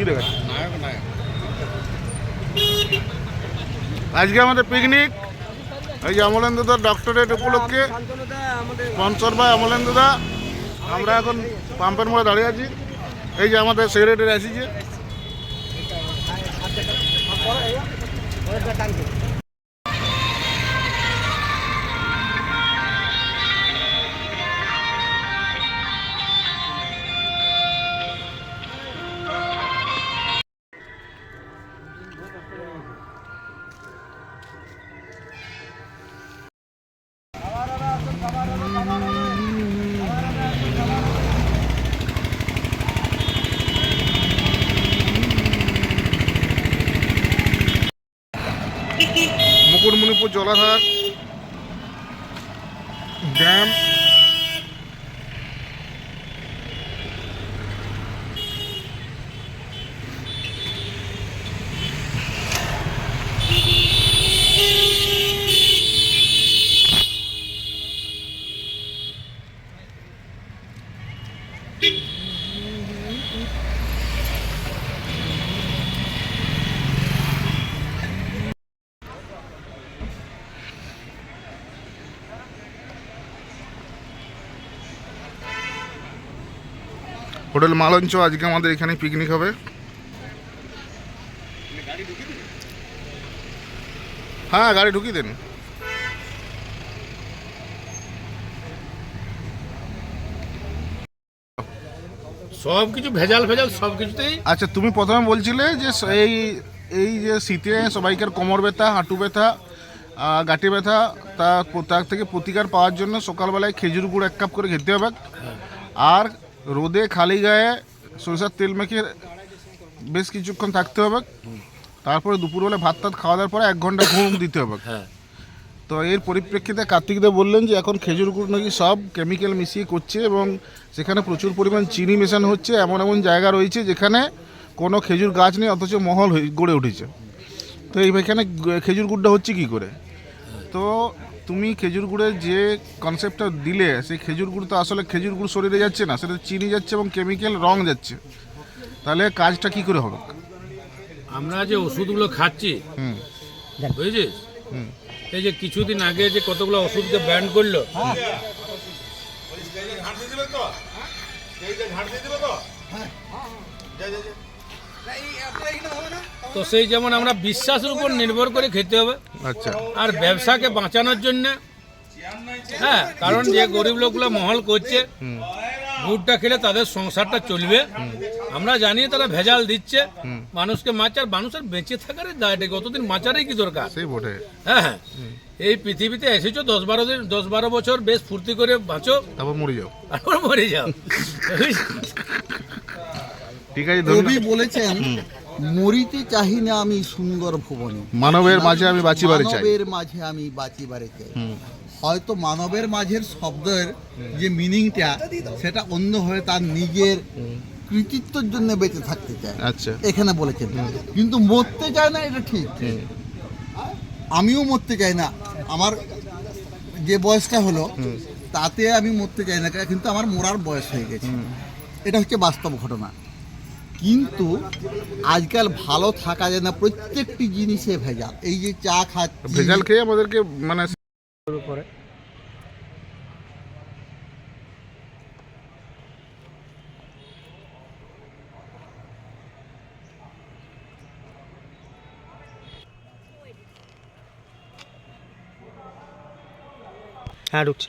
কি দেখাচ্ছ? আজকে আমাদের পিকনিক এই যে অমলেন্দুদার ডক্টরেট উপলক্ষে। স্পন্সর বা অমলেন দাদা আমরা এখন পাম্পের মধ্যে দাঁড়িয়ে আছি। এই যে আমাদের সেক্রেটারি আসিছে মুকুটমণিপুর জলাধার ড্যাম। হোটেল মালঞ্চ আজকে আমাদের এখানে পিকনিক হবে। হ্যাঁ গাড়ি ঢুকিয়ে দেন। সব কিছু ভেজাল ভেজাল সব কিছুতেই আচ্ছা তুমি প্রথমে বলছিলে যে এই এই যে শীতে সবাইকার কোমর ব্যথা হাঁটু ব্যথা গাঁটি ব্যথা তা তার থেকে প্রতিকার পাওয়ার জন্য সকালবেলায় খেজুর গুড় এক কাপ করে খেতে হবে। আর রোদে খালি গায়ে সরিষার তেল মেখে বেশ কিছুক্ষণ থাকতে হবে। তারপরে দুপুরবেলা ভাত টাত খাওয়া দাওয়ার পরে এক ঘণ্টা ঘুম দিতে হবে। হ্যাঁ। তো এর পরিপ্রেক্ষিতে কার্তিকদেব বললেন যে এখন খেজুর গুড় নাকি সব কেমিক্যাল মিশিয়ে করছে এবং সেখানে প্রচুর পরিমাণ চিনি মেশানো হচ্ছে। এমন এমন জায়গা রয়েছে যেখানে কোনো খেজুর গাছ নেই অথচ মহল হয়ে গড়ে উঠেছে। তো এইখানে খেজুর গুড়টা হচ্ছে কি করে? তো তুমি খেজুর গুড়ের যে কনসেপ্টটা দিলে সেই খেজুর গুড় তো আসলে খেজুর গুড় শরীরে যাচ্ছে না সেটা চিনি যাচ্ছে এবং কেমিক্যাল রং যাচ্ছে তাহলে কাজটা কি করে হবে আমরা যে ওষুধগুলো খাচ্ছি হুম বুঝেছিস হুম এই যে কিছুদিন আগে যে কতগুলো ওষুধকে ব্যান করল তো সেই যেমন আমরা বিশ্বাসের উপর নির্ভর করে খেতে হবে। আচ্ছা। আর ব্যবসাকে বাঁচানোর জন্য হ্যাঁ কারণ যে গরিব লোকগুলো মহল করছে গুড়টা খেলে তাদের সংসারটা চলবে। আমরা জানি তারা ভেজাল দিচ্ছে মানুষকে মাছ আর মানুষের বেঁচে থাকার দায়টা কতদিন মাচারই কি দরকার? সেই বটে। হ্যাঁ হ্যাঁ। এই পৃথিবীতে এসেছ দশ বারো দিন দশ বারো বছর বেশ ফুর্তি করে বাঁচো। তারপর মরে যাও। তারপর মরে যাও। ঠিক আছে ধন্যবাদ। বলেছেন মরিতে চাহি না আমি সুন্দর ভুবনে। মানবের মাঝে আমি বাঁচিবারে চাই। মানবের মাঝে আমি বাঁচিবারে চাই। হয়তো মানবের মাঝের শব্দের যে মিনিংটা সেটা অন্য হয়ে তার নিজের কৃতিত্বের জন্য বেঁচে থাকতে চায়। আচ্ছা। এখানে বলেছেন। কিন্তু মরতে চায় না এটা ঠিক। আমিও মরতে চাই না। আমার যে বয়সটা হলো তাতে আমি মরতে চাই না কিন্তু আমার মরার বয়স হয়ে গেছে। এটা হচ্ছে বাস্তব ঘটনা। কিন্তু আজকাল ভালো থাকা যায় না প্রত্যেকটি জিনিসে ভেজাল। এই যে চা খাচ্ছি ভেজাল খেয়ে আমাদেরকে মানে হ্যাঁ ঢুকছি।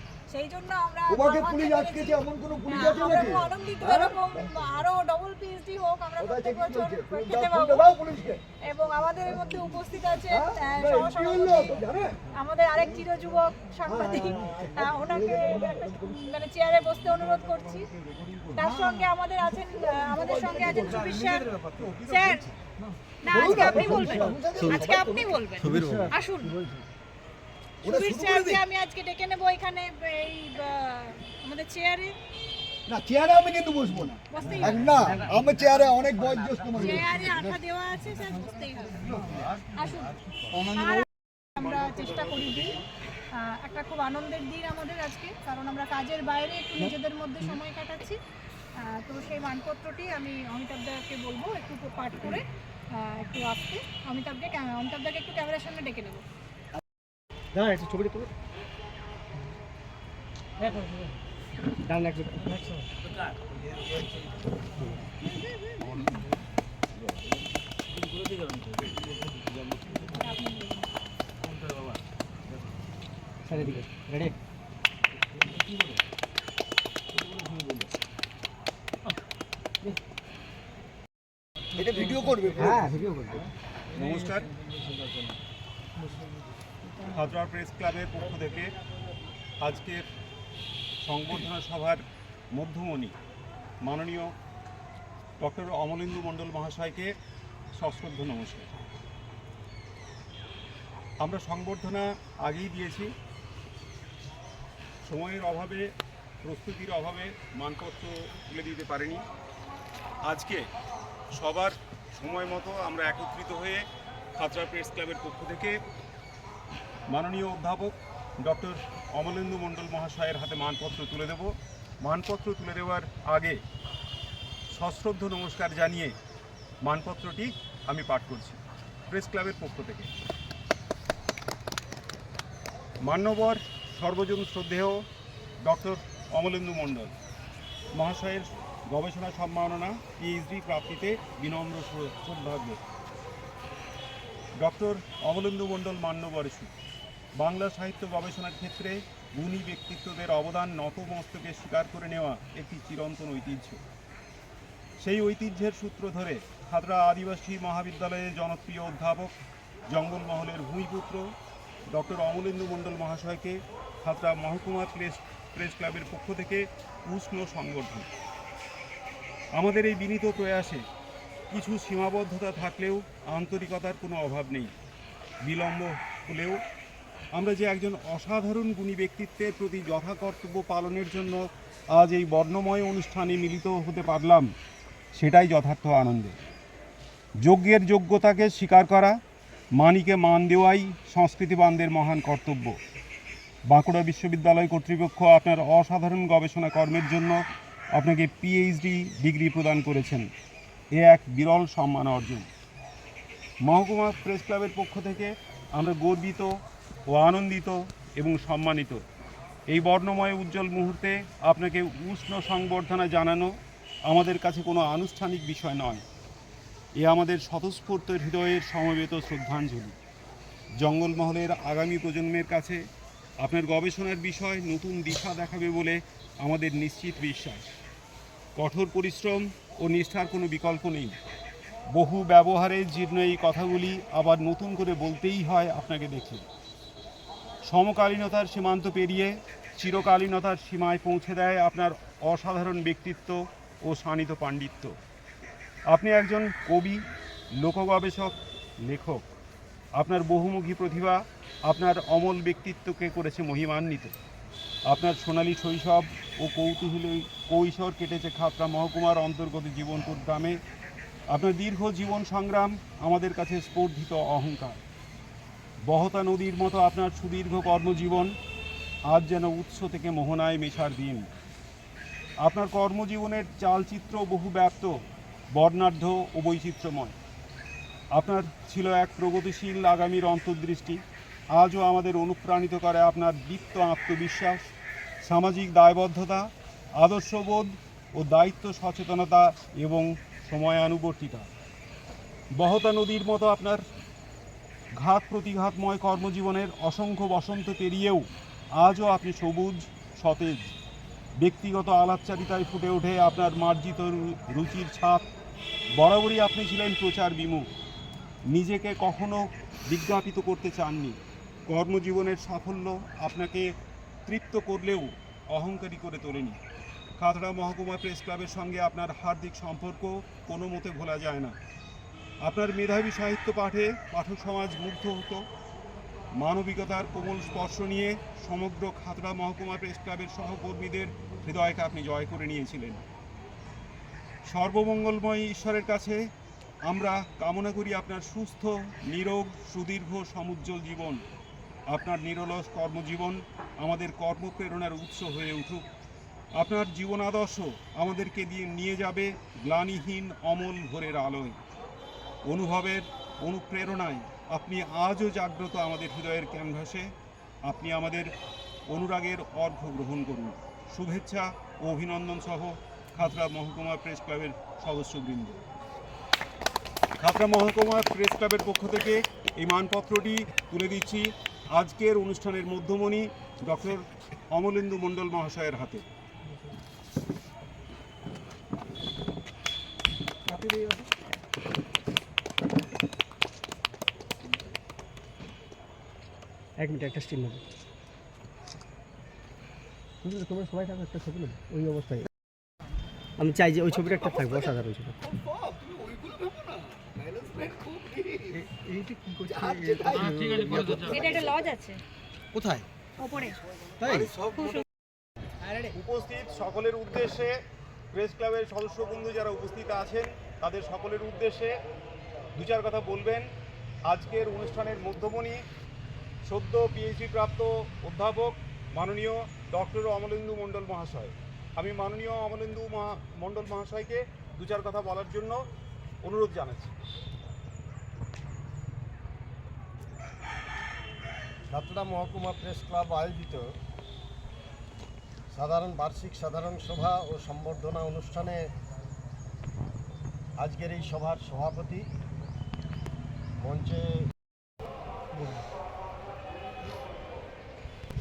সেই জন্য আমরা তোমাকে পুলিশ। আটকেছে এমন কোনো পুলিশ হ্যাঁ, আছে নাকি? খুব আনন্দিত এরকম আরও ডবল পিএইচডি হোক আমরা প্রত্যেক বছর খেতে পাবো। পুলিশকে। এবং আমাদের এর মধ্যে উপস্থিত আছে হ্যাঁ? আমাদের আরেক চিরযুবক সাংবাদিক ওনাকে মানে চেয়ারে বসতে অনুরোধ করছি। তার সঙ্গে আমাদের আছেন আমাদের সঙ্গে আছেন সুবীর স্যার। স্যার না আজকে আপনি বলবেন। আজকে আপনি বলবেন। আসুন। সুবীর স্যারকে আমি আজকে ডেকে নেব এখানে এই আমাদের চেয়ারে। না চেয়ারে আমি কিন্তু বসবো না। বসতেই আর হবে। না আমার চেয়ারে অনেক বয়োজ্যেষ্ঠ মানুষ চেয়ারে আঠা দেওয়া আছে স্যার বসতেই হবে। আসুন। আমরা চেষ্টা করি দিন। একটা খুব আনন্দের দিন আমাদের আজকে কারণ আমরা কাজের বাইরে একটু নিজেদের মধ্যে সময় কাটাচ্ছি। তো সেই মানপত্রটি আমি অমিতাভ দাকে বলব একটু পাঠ করে একটু আসতে। অমিতাভকে ক্যা- অমিতাভ দাকে একটু ক্যামেরার সামনে ডেকে নেব। দাঁড়া একটু ছবিটা তুলো ডান একটু স্যার এদিকে রেডি এটা ভিডিও করবে হ্যাঁ ভিডিও করবে। নমস্কার। হাজরা প্রেস ক্লাবের পক্ষ থেকে আজকের সংবর্ধনা সভার মধ্যমণি মাননীয় ডক্টর অমলেন্দু মণ্ডল মহাশয়কে সশ্রদ্ধ নমস্কার। আমরা সংবর্ধনা আগেই দিয়েছি। সময়ের অভাবে, প্রস্তুতির অভাবে মানপত্র তুলে দিতে পারিনি। আজকে সবার সময় মতো আমরা একত্রিত হয়ে খাতড়া প্রেস ক্লাবের পক্ষ থেকে মাননীয় অধ্যাপক ডক্টর অমলেন্দু মণ্ডল মহাশয়ের হাতে মানপত্র তুলে দেব। মানপত্র তুলে দেওয়ার আগে সশ্রদ্ধ নমস্কার জানিয়ে মানপত্রটি আমি পাঠ করছি প্রেস ক্লাবের পক্ষ থেকে। মান্যবর সর্বজন শ্রদ্ধেয় ডক্টর অমলেন্দু মণ্ডল, মহাশয়ের গবেষণা সম্মাননা পিএইচডি প্রাপ্তিতে বিনম্র সৌভাগ্য। ডক্টর অমলেন্দু মণ্ডল মান্যবরসু বাংলা সাহিত্য গবেষণার ক্ষেত্রে গুণী ব্যক্তিত্বদের অবদান নতমস্তকে স্বীকার করে নেওয়া একটি চিরন্তন ঐতিহ্য। সেই ঐতিহ্যের সূত্র ধরে খাদরা আদিবাসী মহাবিদ্যালয়ের জনপ্রিয় অধ্যাপক জঙ্গলমহলের ভূমিপুত্র ডক্টর অমলেন্দু মণ্ডল মহাশয়কে খাতড়া মহকুমা প্রেস প্রেস ক্লাবের পক্ষ থেকে উষ্ণ সংগঠন আমাদের এই বিনীত প্রয়াসে কিছু সীমাবদ্ধতা থাকলেও আন্তরিকতার কোনো অভাব নেই। বিলম্ব হলেও আমরা যে একজন অসাধারণ গুণী ব্যক্তিত্বের প্রতি যথাকর্তব্য পালনের জন্য আজ এই বর্ণময় অনুষ্ঠানে মিলিত হতে পারলাম, সেটাই যথার্থ আনন্দের যজ্ঞের যোগ্যতাকে স্বীকার করা, মানিকে মান দেওয়াই সংস্কৃতিবানদের মহান কর্তব্য। বাঁকুড়া বিশ্ববিদ্যালয় কর্তৃপক্ষ আপনার অসাধারণ গবেষণা কর্মের জন্য আপনাকে পিএইচডি ডিগ্রি প্রদান করেছেন। এ এক বিরল সম্মান অর্জন। মহকুমা প্রেস ক্লাবের পক্ষ থেকে আমরা গর্বিত ও আনন্দিত এবং সম্মানিত। এই বর্ণময় উজ্জ্বল মুহূর্তে আপনাকে উষ্ণ সংবর্ধনা জানানো আমাদের কাছে কোনো আনুষ্ঠানিক বিষয় নয়। এ আমাদের স্বতঃস্ফূর্ত হৃদয়ের সমবেত শ্রদ্ধাঞ্জলি। জঙ্গলমহলের আগামী প্রজন্মের কাছে আপনার গবেষণার বিষয় নতুন দিশা দেখাবে বলে আমাদের নিশ্চিত বিশ্বাস। কঠোর পরিশ্রম ও নিষ্ঠার কোনো বিকল্প নেই। বহু ব্যবহারে জীর্ণ এই কথাগুলি আবার নতুন করে বলতেই হয় আপনাকে দেখে। সমকালীনতার সীমান্ত পেরিয়ে চিরকালীনতার সীমায় পৌঁছে দেয় আপনার অসাধারণ ব্যক্তিত্ব ও শানিত পাণ্ডিত্য। আপনি একজন কবি, লোকগবেষক, লেখক। আপনার বহুমুখী প্রতিভা আপনার অমল ব্যক্তিত্বকে করেছে মহিমান্বিত। আপনার সোনালী শৈশব ও কৌতূহলী কৈশোর কেটেছে খাতড়া মহকুমার অন্তর্গত জীবনপুর গ্রামে। আপনার দীর্ঘ জীবন সংগ্রাম আমাদের কাছে স্পর্ধিত অহংকার। বহতা নদীর মতো আপনার সুদীর্ঘ কর্মজীবন আজ যেন উৎস থেকে মোহনায় মেশার দিন। আপনার কর্মজীবনের চালচিত্র বহু ব্যাপ্ত বর্ণাঢ্য ও বৈচিত্র্যময়। আপনার ছিল এক প্রগতিশীল আগামীর অন্তর্দৃষ্টি। আজও আমাদের অনুপ্রাণিত করে আপনার দীপ্ত আত্মবিশ্বাস, সামাজিক দায়বদ্ধতা, আদর্শবোধ ও দায়িত্ব সচেতনতা এবং সময়ানুবর্তিতা। বহতা নদীর মতো আপনার ঘাত প্রতিঘাতময় কর্মজীবনের অসংখ্য বসন্ত পেরিয়েও আজও আপনি সবুজ, সতেজ, ব্যক্তিগত আলাপচারিতায় ফুটে ওঠে আপনার মার্জিত রুচির ছাপ। বরাবরই আপনি ছিলেন প্রচার বিমুখ নিজেকে কখনো বিজ্ঞাপিত করতে চাননি। কর্মজীবনের সাফল্য আপনাকে তৃপ্ত করলেও অহংকারী করে তোলেনি। খাতড়া মহকুমা প্রেস ক্লাবের সঙ্গে আপনার হার্দিক সম্পর্ক কোনো মতে ভোলা যায় না। আপনার মেধাবী সাহিত্য পাঠে পাঠক সমাজ মুগ্ধ হতো। মানবিকতার কোমল স্পর্শ নিয়ে সমগ্র খাতড়া মহকুমা প্রেস ক্লাবের সহকর্মীদের হৃদয়কে আপনি জয় করে নিয়েছিলেন। সর্বমঙ্গলময় ঈশ্বরের কাছে আমরা কামনা করি আপনার সুস্থ, নিরোগ, সুদীর্ঘ, সমুজ্জ্বল জীবন। আপনার নিরলস কর্মজীবন আমাদের কর্মপ্রেরণার উৎস হয়ে উঠুক। আপনার জীবনাদর্শ আমাদেরকে দিয়ে নিয়ে যাবে গ্লানিহীন, অমল ভোরের আলোয়। অনুভবের অনুপ্রেরণায় আপনি আজও জাগ্রত আমাদের হৃদয়ের ক্যানভাসে। আপনি আমাদের অনুরাগের অর্ঘ্য গ্রহণ করুন। শুভেচ্ছা ও অভিনন্দন সহ খাতড়া মহকুমা প্রেস ক্লাবের সদস্যবৃন্দ। খাতড়া মহকুমা প্রেস ক্লাবের পক্ষ থেকে এই মানপত্রটি তুলে দিচ্ছি আজকের অনুষ্ঠানের মধ্যমণি ডক্টর অমলেন্দু মণ্ডল মহাশয়ের হাতে এক মিনিট একটা স্টিল নেব বুঝলে তোমরা সবাই থাকো একটা ছবি নেব। ওই অবস্থায়। আমি চাই যে ওই ছবিটা একটা থাকবে অসাধারণ ছবি এটা একটা লজ আছে। কোথায়? উপস্থিত সকলের উদ্দেশ্যে প্রেস ক্লাবের সদস্যবৃন্দ যারা উপস্থিত আছেন তাদের সকলের উদ্দেশ্যে দু চার কথা বলবেন। আজকের অনুষ্ঠানের মধ্যমণি সদ্য পিএইচডি প্রাপ্ত অধ্যাপক মাননীয় ডক্টর অমলেন্দু মণ্ডল মহাশয়। আমি মাননীয় অমলেন্দু মণ্ডল মহাশয়কে দু চার কথা বলার জন্য অনুরোধ জানাচ্ছি। সাতটা মহকুমা প্রেস ক্লাব আয়োজিত সাধারণ বার্ষিক সাধারণ সভা ও সম্বর্ধনা অনুষ্ঠানে আজকের এই সভার সভাপতি মঞ্চে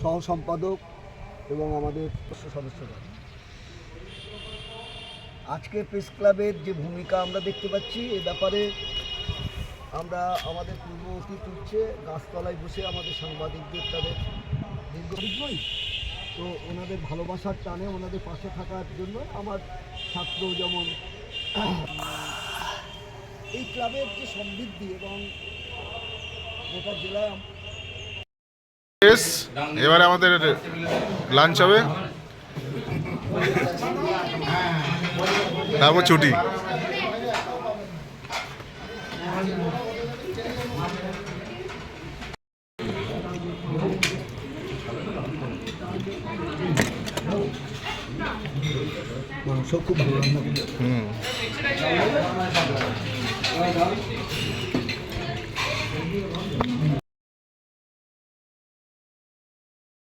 সহ সম্পাদক এবং আমাদের সদস্যরা। আজকে প্রেস ক্লাবের যে ভূমিকা আমরা দেখতে পাচ্ছি, এ ব্যাপারে আমরা আমাদের পূর্ববর্তী তুলছে গাছতলায় বসে আমাদের সাংবাদিকদের তাদের দীর্ঘদিন নই তো ওনাদের ভালোবাসার টানে ওনাদের পাশে থাকার জন্য আমার ছাত্র যেমন এই ক্লাবের যে সমৃদ্ধি এবং গোটা জেলায় বেশ এবারে আমাদের লাঞ্চ হবে। তারপর ছুটি। হুম।